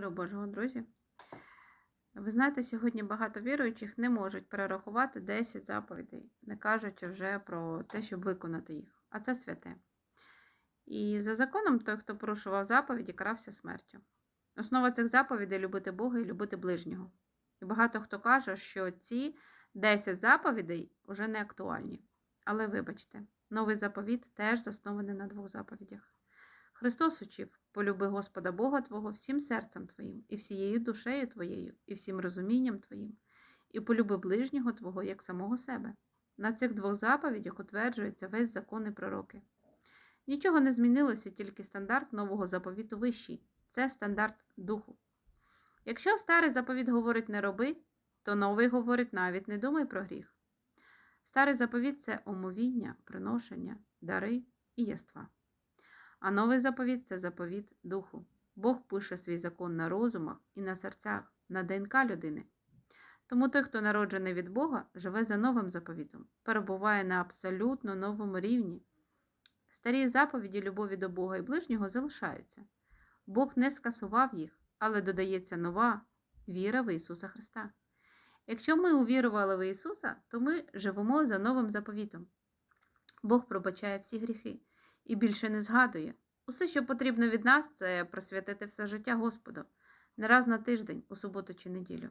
Миру Божого, друзі. Ви знаєте, сьогодні багато віруючих не можуть перерахувати 10 заповідей, не кажучи вже про те, щоб виконати їх. А це святе. І за законом той, хто порушував заповіді, карався смертю. Основа цих заповідей любити Бога і любити ближнього. І багато хто каже, що ці 10 заповідей вже не актуальні. Але вибачте, новий заповіт теж заснований на двох заповідях. Христос учив полюби Господа Бога Твого всім серцем Твоїм, і всією душею Твоєю, і всім розумінням Твоїм, і полюби ближнього Твого як самого себе. На цих двох заповідях утверджується весь закон і пророки. Нічого не змінилося, тільки стандарт нового заповіту вищий це стандарт духу. Якщо старий заповіт говорить не роби, то новий говорить навіть не думай про гріх. Старий заповіт це омовіння, приношення, дари і єства. А новий заповіт це заповіт духу. Бог пише свій закон на розумах і на серцях, на ДНК людини. Тому той, хто народжений від Бога, живе за новим заповітом, перебуває на абсолютно новому рівні. Старі заповіді любові до Бога і ближнього залишаються. Бог не скасував їх, але додається нова віра в Ісуса Христа. Якщо ми увірували в Ісуса, то ми живемо за новим заповітом. Бог пробачає всі гріхи і більше не згадує. Усе, що потрібно від нас, це присвятити все життя Господу, не раз на тиждень, у суботу чи неділю,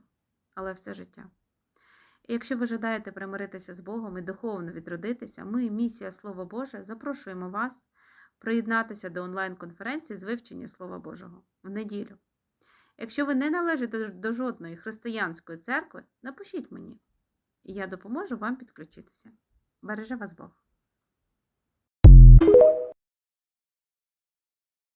але все життя. І якщо ви жадаєте примиритися з Богом і духовно відродитися, ми, місія Слово Боже, запрошуємо вас приєднатися до онлайн-конференції з вивчення Слова Божого в неділю. Якщо ви не належите до жодної християнської церкви, напишіть мені, і я допоможу вам підключитися. Береже вас Бог!